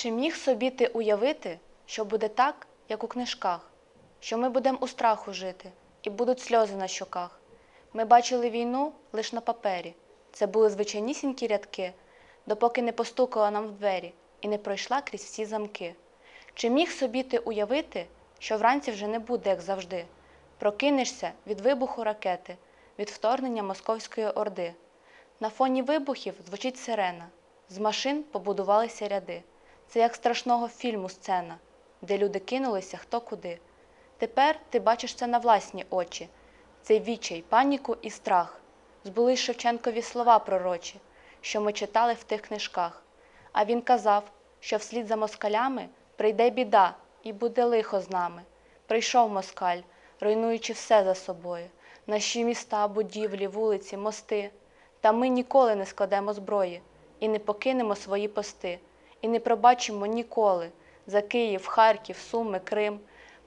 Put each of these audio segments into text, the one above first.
Чи міг собі ти уявити, що буде так, як у книжках, що ми будемо у страху жити, і будуть сльози на щоках? Ми бачили війну лише на папері. Це були звичайнісінькі рядки, допоки не постукала нам в двері і не пройшла крізь всі замки. Чи міг собі ти уявити, що вранці вже не буде, як завжди? Прокинешся від вибуху ракети, від вторгнення московської орди. На фоні вибухів звучить сирена. З машин побудувалися ряди. Це як страшного фільму сцена, де люди кинулися хто куди. Тепер ти бачиш це на власні очі, цей відчай, паніку і страх. Збулись Шевченкові слова пророчі, що ми читали в тих книжках. А він казав, що вслід за москалями прийде біда і буде лихо з нами. Прийшов москаль, руйнуючи все за собою, наші міста, будівлі, вулиці, мости. Та ми ніколи не складемо зброї і не покинемо свої пости, і не пробачимо ніколи за Київ, Харків, Суми, Крим,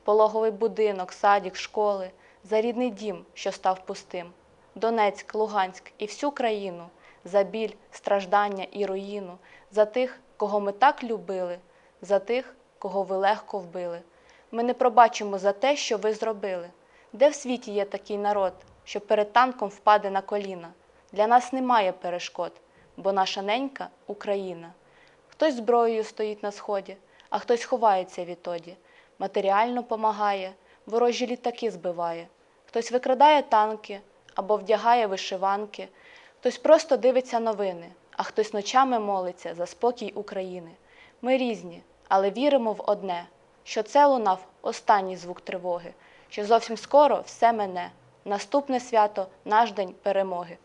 пологовий будинок, садік, школи, за рідний дім, що став пустим, Донецьк, Луганськ і всю країну, за біль, страждання і руїну, за тих, кого ми так любили, за тих, кого ви легко вбили. Ми не пробачимо за те, що ви зробили. Де в світі є такий народ, що перед танком впаде на коліна? Для нас немає перешкод, бо наша ненька Україна. Хтось зброєю стоїть на сході, а хтось ховається відтоді, матеріально помагає, ворожі літаки збиває, хтось викрадає танки або вдягає вишиванки, хтось просто дивиться новини, а хтось ночами молиться за спокій України. Ми різні, але віримо в одне, що це лунав останній звук тривоги, що зовсім скоро все мене. Наступне свято наш день перемоги.